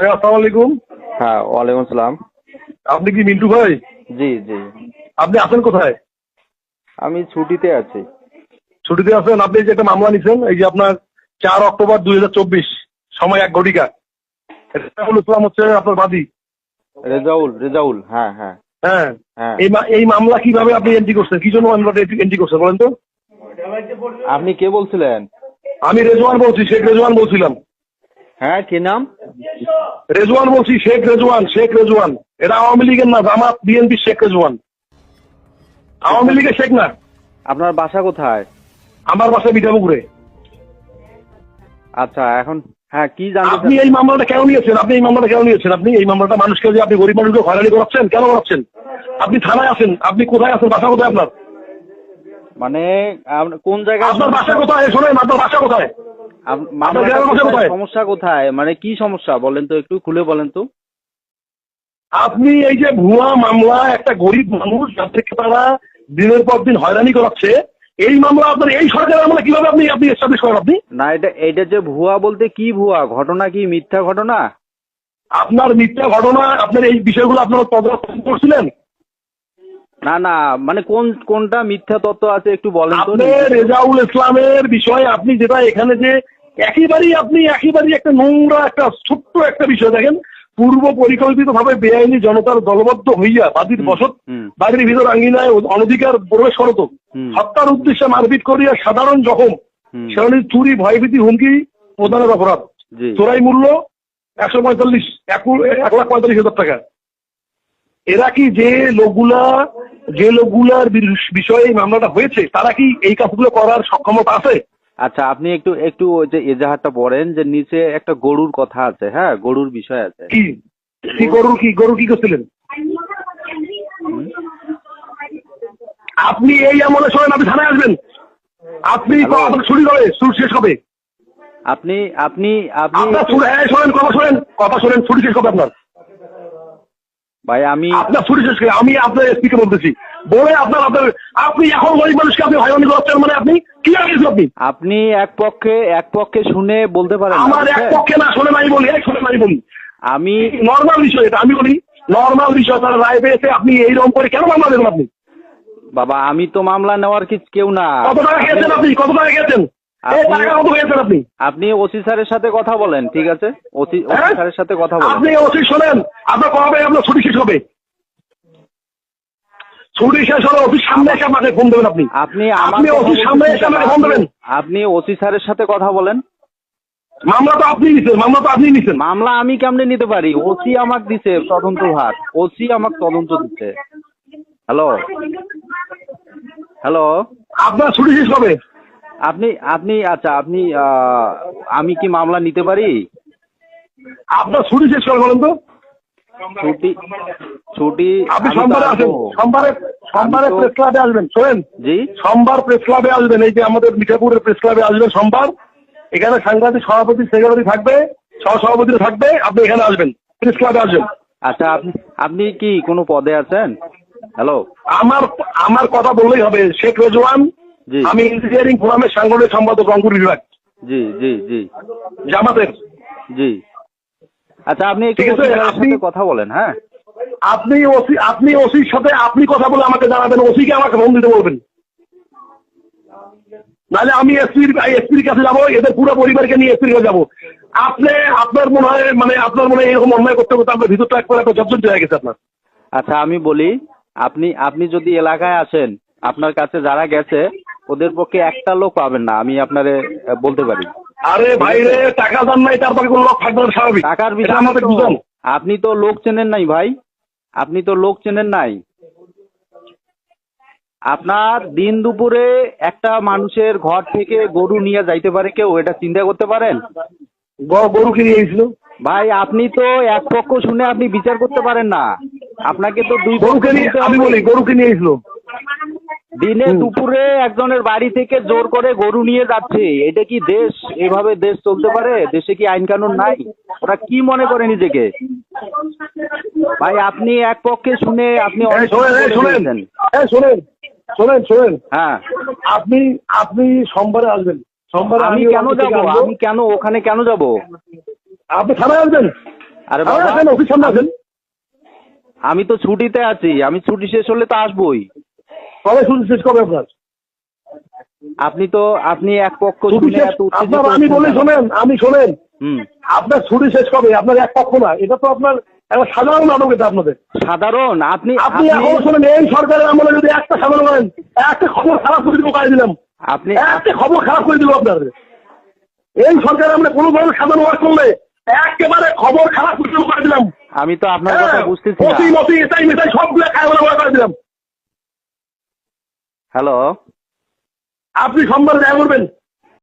হ্যাঁ আসসালামু আলাইকুম। হ্যাঁ ওয়ালাইকুম আসসালাম। আপনি কি মিন্টু ভাই? জি জি। আপনি আছেন কোথায়? আমি ছুটিতে আছি। ছুটিতে আছেন? আপনি যে একটা মামলা নিছেন এই যে আপনার চার অক্টোবর দুই হাজার চব্বিশ সময় এক ঘটিকা। রেজাউল ইসলাম হচ্ছে আপনার বাদী। রেজাউল রেজাউল হ্যাঁ হ্যাঁ। হ্যাঁ। হ্যাঁ। এই এই মামলা কীভাবে আপনি এন্ট্রি করছেন? কি জন্য মামলাটা এন্ট্রি করছেন বলেন তো? আপনি কে বলছিলেন? আমি রেজওয়ান বলছি শেখ রেজওয়ান বলছিলাম। হ্যাঁ কি নাম? রেজওয়ান বলছি শেখ রেজওয়ান শেখ রেজওয়ান। এটা আওয়ামী লীগের না জামাত বিএনপি শেখ রেজওয়ান। আওয়ামী লীগের শেখ না। আপনার বাসা কোথায়? আমার বাসা বিঠাপুকুরে আচ্ছা এখন হ্যাঁ কি জানতে আপনি এই মামলাটা কেন নিয়েছেন? আপনি এই মামলাটা কেন নিয়েছেন? আপনি এই মামলাটা মানুষকে যে আপনি গরিব মানুষকে হয়রানি করাচ্ছেন কেন করাচ্ছেন? আপনি থানায় আছেন আপনি কোথায় আছেন? বাসা কোথায় আপনার? মানে কোন জায়গায় আপনার বাসা কোথায়? শোনেন আপনার বাসা কোথায়? সমস্যা কোথায়? মানে কি সমস্যা? বলেন তো একটু খুলে বলেন তো। আপনি এই যে ভুয়া মামলা একটা গরিব মানুষ যাদেরকে তারা দিনের পর দিন হয়রানি করাচ্ছে এই মামলা আপনার এই সরকারের আমলে কীভাবে আপনি আপনি এস্টাবলিশ করেন আপনি? না এটা এটা যে ভুয়া বলতে কি ভুয়া? ঘটনা কি মিথ্যা ঘটনা? আপনার মিথ্যা ঘটনা আপনার এই বিষয়গুলো আপনারা তদন্ত করছিলেন? না না মানে কোন কোনটা মিথ্যা তত্ত্ব আছে একটু বলেন তো আপনি রেজাউল ইসলামের বিষয়ে আপনি যেটা এখানে যে একেবারেই আপনি একেবারেই একটা নোংরা একটা ছোট্ট একটা বিষয় দেখেন পূর্ব পরিকল্পিত ভাবে বেআইনি জনতার দলবদ্ধ হইয়া বাদীর বসত। বাড়ির ভিতর আঙ্গিনায় অনধিকার প্রবেশ করত। হত্যার উদ্দেশ্যে মারপিট করিয়া সাধারণ জখম। সেখানে চুরি ভয়ভীতি হুমকি প্রদানের অপরাধ। চোরাই মূল্য একশো পঁয়তাল্লিশ এক লাখ পঁয়তাল্লিশ হাজার টাকা। এরা কি যে লোকগুলা যে লোকগুলার বিষয়ে এই মামলাটা হয়েছে তারা কি এই কাজগুলো করার সক্ষমতা আছে? আচ্ছা আপনি একটু একটু ওই যে এজাহারটা পড়েন যে নিচে একটা গরুর কথা আছে হ্যাঁ? গরুর বিষয় আছে। কি? কি গরুর কি গরু কি করছিলেন? আপনি এই আমলে শোনেন আপনি থানায় আসবেন। আপনি শুরু কবে ছুটি শেষ হবে। আপনি আপনি আপনি হ্যাঁ শোনেন কথা শোনেন কথা শোনেন ছুটি শেষ হবে আপনার। ভাই আমি আপনার ছুটি শেষ করে আমি আপনার এসপিকে বলতেছি। বলে আপনার আপনার আপনি এখন গরিব মানুষকে আপনি হয়রানি করছেন মানে আপনি কি আগে আপনি? আপনি এক পক্ষে এক পক্ষে শুনে বলতে পারেন আমার এক পক্ষে না শোনেন আমি বলি এক শোনেন আমি বলি। আমি নর্মাল বিষয় এটা আমি বলি নর্মাল বিষয় তারা রায় পেয়েছে আপনি এইরকম করে কেন মামলা দেবেন আপনি? বাবা আমি তো মামলা নেওয়ার কিছু কেউ না। কত টাকা খেয়েছেন আপনি? কত টাকা খেয়েছেন? আপনি- ওসি স্যারের সাথে কথা বলেন ঠিক আছে? ওসি ওসি হ্যাঁ? স্যারের সাথে কথা বলেন। আপনি শোনেন আপনার কবে আপনার ছুটি শেষ হবে। ছুটি শেষ হলে সামনে এসে আমাকে ফোন দেবেন আপনি। আপনি আপনি সামনে এসে আমাকে ফোন দেবেন। আপনি ওসি স্যারের সাথে কথা বলেন। মামলা তো আপনি নিছেন মামলা তো আপনি নিছেন। মামলা আমি কেমনে নিতে পারি? ওসি আমাকে দিছে তদন্ত ভার। ওসি আমাকে তদন্ত দিচ্ছে হ্যালো? হ্যালো? আপনার ছুটি শেষ হবে। আপনি আপনি আচ্ছা আপনি আমি কি মামলা নিতে পারি? আপনার ছুটি শেষ করে বলেন তো। ছুটি ছুটি আপনি সোমবারে আসেন সোমবারে সোমবারে প্রেস ক্লাবে আসবেন শোনেন। জি? সোমবার প্রেস ক্লাবে আসবেন এই যে আমাদের মিঠাপুরের প্রেস ক্লাবে আসবেন সোমবার। এখানে সাংবাদিক সভাপতি সেক্রেটারি থাকবে সহ সভাপতিরা থাকবে আপনি এখানে আসবেন প্রেস ক্লাবে আসবেন। আচ্ছা আপনি আপনি কি কোনো পদে আছেন? হ্যালো আমার আমার কথা বললেই হবে শেখ রেজওয়ান আমি ইঞ্জিনিয়ারিং ফোরামের সাংগঠনিক সম্পাদক রংপুর বিভাগ। জি জি জি। জামাতের। জি। আচ্ছা আপনি একটু কথা বলেন হ্যাঁ? আপনি ওসি আপনি ওসির সাথে আপনি কথা বলে আমাকে জানাবেন ওসিকে আমাকে ফোন দিতে বলবেন। নাহলে আমি এসপির এসপির কাছে যাব এদের পুরো পরিবারকে নিয়ে এসপির কাছে যাব। আপনি আপনার মনে হয় মানে আপনার মনে হয় এরকম অন্যায় করতে করতে আপনার ভিতরটা একবার একটা জবজট হয়ে গেছে আপনার। আচ্ছা আমি বলি আপনি আপনি যদি এলাকায় আসেন আপনার কাছে যারা গেছে ওদের পক্ষে একটা লোক পাবেন না আমি আপনারে বলতে পারি। আরে ভাই রে টাকা দান নাই তার কোনো লোক থাকবে স্বাভাবিক। টাকার বিষয় আমাদের আপনি তো লোক চেনেন নাই ভাই। আপনি তো লোক চেনেন নাই। আপনার দিন দুপুরে একটা মানুষের ঘর থেকে গরু নিয়ে যাইতে পারে কেউ এটা চিন্তা করতে পারেন? গরু কিনে এসেছিল। ভাই আপনি তো এক পক্ষ শুনে আপনি বিচার করতে পারেন না। আপনাকে তো দুই গরু কিনে আমি বলি গরু কিনে এসেছিল। দিনে দুপুরে একজনের বাড়ি থেকে জোর করে গরু নিয়ে যাচ্ছে। এটা কি দেশ এভাবে দেশ চলতে পারে? দেশে কি আইন কানুন নাই? ওরা কি মনে করে নিজেকে? ভাই আপনি এক পক্ষে শুনে আপনি শোনেন শোনেন। শোনেন হ্যাঁ। আপনি আপনি সোমবারে আসবেন। সোমবারে আমি কেন যাব? আমি কেন ওখানে কেন যাব? আপনি থানায় আসবেন? আরে বাবা। অফিস সামনে আসেন। আমি তো ছুটিতে আছি। আমি ছুটি শেষ হলে তো আসবোই। কবে শুরু শেষ কবে আপনার? আপনি তো আপনি এক পক্ষ শুনে এত উত্তেজিত আপনার আমি বলি শোনেন আমি শোনেন। আপনার ছুটি শেষ কবে? আপনার এক পক্ষ না। এটা তো আপনার একটা সাধারণ নাটক এটা আপনাদের। সাধারণ? আপনি আপনি এখনও শোনেন এই সরকারের আমলে যদি একটা সাধারণ করেন একটা খবর খারাপ করে দিব কাজ দিলাম। আপনি একটা খবর খারাপ করে দিল আপনার এই সরকার আমরা কোনো ধরনের সাধারণ ওয়াজ করলে একেবারে খবর খারাপ করে দিব করে দিলাম। আমি তো আপনার কথা হ্যাঁ, বুঝতেছি অতি না। মতি এটাই মেটাই সবগুলো খায় করে দিলাম। হ্যালো আপনি সোমবার দেখা করবেন।